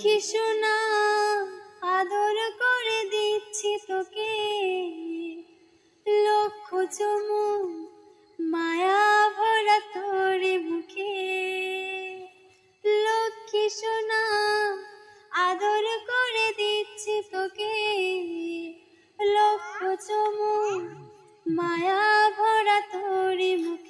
লক্ষ্মী সোনা, আদর করে দিচ্ছি তোকে। লক্ষ চমু মায়া ভরা তোর মুখে। লক্ষ্মী সোনা, আদর করে দিচ্ছি তোকে। লক্ষ চমু মায়া ভরা তোর মুখে।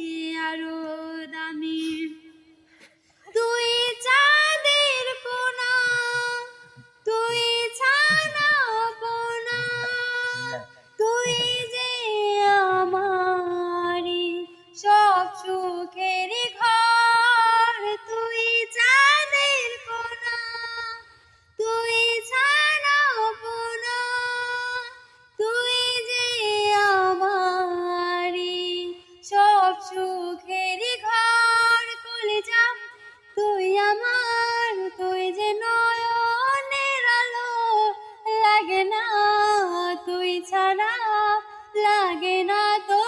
লাগে না তো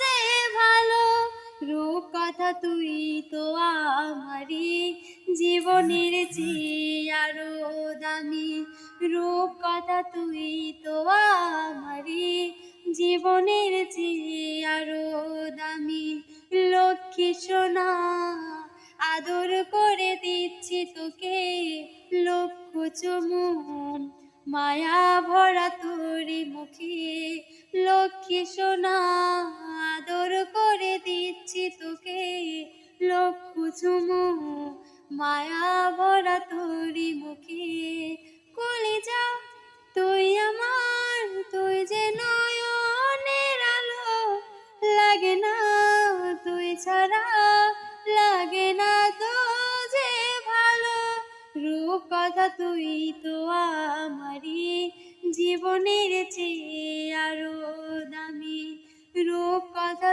যে ভালো। রূপ কথা তুই তো আমারই জীবনের চেয়ে আরও দামি। রূপ কথা তুই তো আমারই জীবনের চেয়ে আরও দামি। লক্ষ্মী সোনা, আদর করে দিচ্ছি তোকে। লক্ষ চমুন, মায়া ভরা তোর মুখে। লক্ষ্মী সোনা আদর করে দিচ্ছি তোকে? লক্ষ চুমু, মায়া ভরা তোর মুখে। কলিজা, তুই আমার, তুই যে নয়নের আলো। লাগে না তুই ছাড়া, লাগে না তো যে ভালো। রূপ কথা তুই তো আমারই। জীবনের চেয়ে আরও দামি রূপ কথা